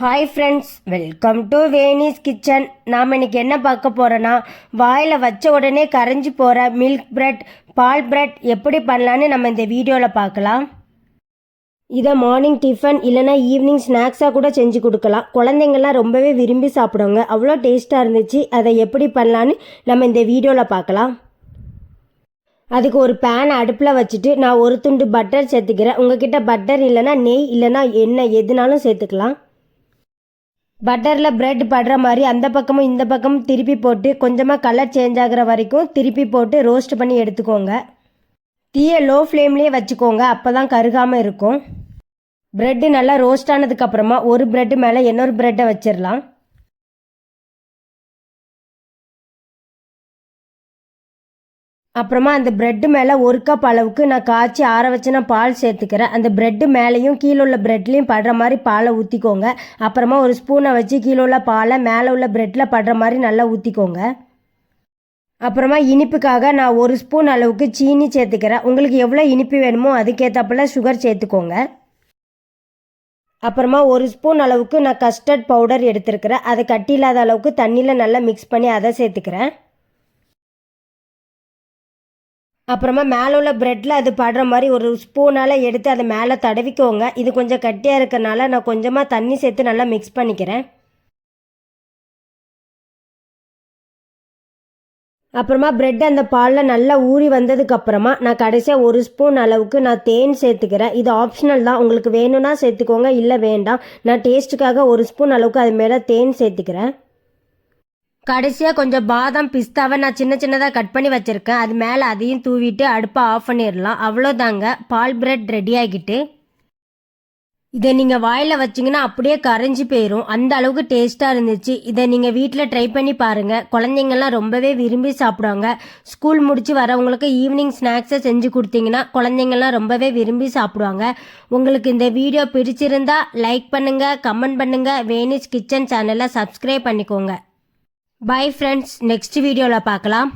Hi friends welcome to Venis kitchen நாம் இன்றைக்கி என்ன பார்க்க போகிறோன்னா வாயில் வச்ச உடனே கரைஞ்சி போகிற மில்க் ப்ரெட் பால் ப்ரெட் எப்படி பண்ணலான்னு நம்ம இந்த வீடியோவில் பார்க்கலாம். இதை மார்னிங் டிஃபன் இல்லைனா ஈவினிங் ஸ்நாக்ஸாக கூட செஞ்சு கொடுக்கலாம். குழந்தைங்கள்லாம் ரொம்பவே விரும்பி சாப்பிடுவாங்க. அவ்வளோ டேஸ்ட்டாக இருந்துச்சு. அதை எப்படி பண்ணலான்னு நம்ம இந்த வீடியோவில் பார்க்கலாம். அதுக்கு ஒரு பேன் அடுப்பில் வச்சுட்டு நான் ஒரு துண்டு பட்டர் சேர்த்துக்கிறேன். உங்ககிட்ட பட்டர் இல்லைன்னா நெய் இல்லைன்னா எண்ணெய் எதுனாலும் சேர்த்துக்கலாம். பட்டரில் பிரெட் படுற மாதிரி அந்த பக்கமும் இந்த பக்கமும் திருப்பி போட்டு கொஞ்சமாக கலர் சேஞ்ச் ஆகிற வரைக்கும் திருப்பி போட்டு ரோஸ்ட் பண்ணி எடுத்துக்கோங்க. தீயை லோ ஃப்ளேம்லேயே வச்சுக்கோங்க. அப்போ தான் கருகாமல் இருக்கும். பிரெட்டு நல்லா ரோஸ்ட் ஆனதுக்கப்புறமா ஒரு பிரெட்டு மேலே இன்னொரு பிரெட்டை வச்சிடலாம் அப்புறமா அந்த பிரெட்டு மேலே ஒரு கப் அளவுக்கு நான் காய்ச்சி ஆற வச்சு நான் பால் சேர்த்துக்கிறேன். அந்த பிரெட்டு மேலேயும் கீழே உள்ள பிரெட்லேயும் படுற மாதிரி பாலை ஊற்றிக்கோங்க அப்புறமா ஒரு ஸ்பூனை வச்சு கீழே உள்ள பாலை மேலே உள்ள பிரெட்டில் படுற மாதிரி நல்லா ஊற்றிக்கோங்க அப்புறமா இனிப்புக்காக நான் ஒரு ஸ்பூன் அளவுக்கு சீனி சேர்த்துக்கிறேன். உங்களுக்கு எவ்வளோ இனிப்பு வேணுமோ அதுக்கேற்றப்பல சுகர் சேர்த்துக்கோங்க. அப்புறமா ஒரு ஸ்பூன் அளவுக்கு நான் கஸ்டர்ட் பவுடர் எடுத்துருக்கிறேன். அதை கட்டி இல்லாத அளவுக்கு தண்ணியில் நல்லா மிக்ஸ் பண்ணி அதை சேர்த்துக்கிறேன். அப்புறமா மேலே உள்ள ப்ரெட்டில் அது படுற மாதிரி ஒரு ஸ்பூனால் எடுத்து அதை மேலே தடவிக்கோங்க. இது கொஞ்சம் கட்டியாக இருக்கிறனால நான் கொஞ்சமாக தண்ணி சேர்த்து நல்லா மிக்ஸ் பண்ணிக்கிறேன். அப்புறமா ப்ரெட் அந்த பாலில் நல்லா ஊறி வந்ததுக்கப்புறமா நான் கடைசியாக ஒரு ஸ்பூன் அளவுக்கு நான் தேன் சேர்த்துக்கிறேன். இது ஆப்ஷனல் தான். உங்களுக்கு வேணும்னா சேர்த்துக்கோங்க இல்லை வேண்டாம். நான் டேஸ்ட்டுக்காக ஒரு ஸ்பூன் அளவுக்கு அது மேலே தேன் சேர்த்துக்கிறேன். கடைசியாக கொஞ்சம் பாதாம் பிஸ்தாவை நான் சின்ன சின்னதாக கட் பண்ணி வச்சுருக்கேன். அது மேலே அதையும் தூவிட்டு அடுப்பை ஆஃப் பண்ணிடலாம். அவ்வளோதாங்க பால் பிரெட் ரெடி ஆகிட்டு. இதை நீங்கள் வாயில் வச்சிங்கன்னா அப்படியே கரைஞ்சி போயிடும் அந்த அளவுக்கு டேஸ்ட்டாக இருந்துச்சு. இதை நீங்கள் வீட்டில் ட்ரை பண்ணி பாருங்கள் குழந்தைங்கள்லாம் ரொம்பவே விரும்பி சாப்பிடுவாங்க. ஸ்கூல் முடிச்சு வரவங்களுக்கு ஈவினிங் ஸ்நாக்ஸை செஞ்சு கொடுத்தீங்கன்னா குழந்தைங்கள்லாம் ரொம்பவே விரும்பி சாப்பிடுவாங்க. உங்களுக்கு இந்த வீடியோ பிடிச்சிருந்தா லைக் பண்ணுங்கள் கமெண்ட் பண்ணுங்கள் வேனிஸ் கிச்சன் சேனலை சப்ஸ்கிரைப் பண்ணிக்கோங்க. பை ஃப்ரெண்ட்ஸ் நெக்ஸ்ட் வீடியோவில் பார்க்கலாம்.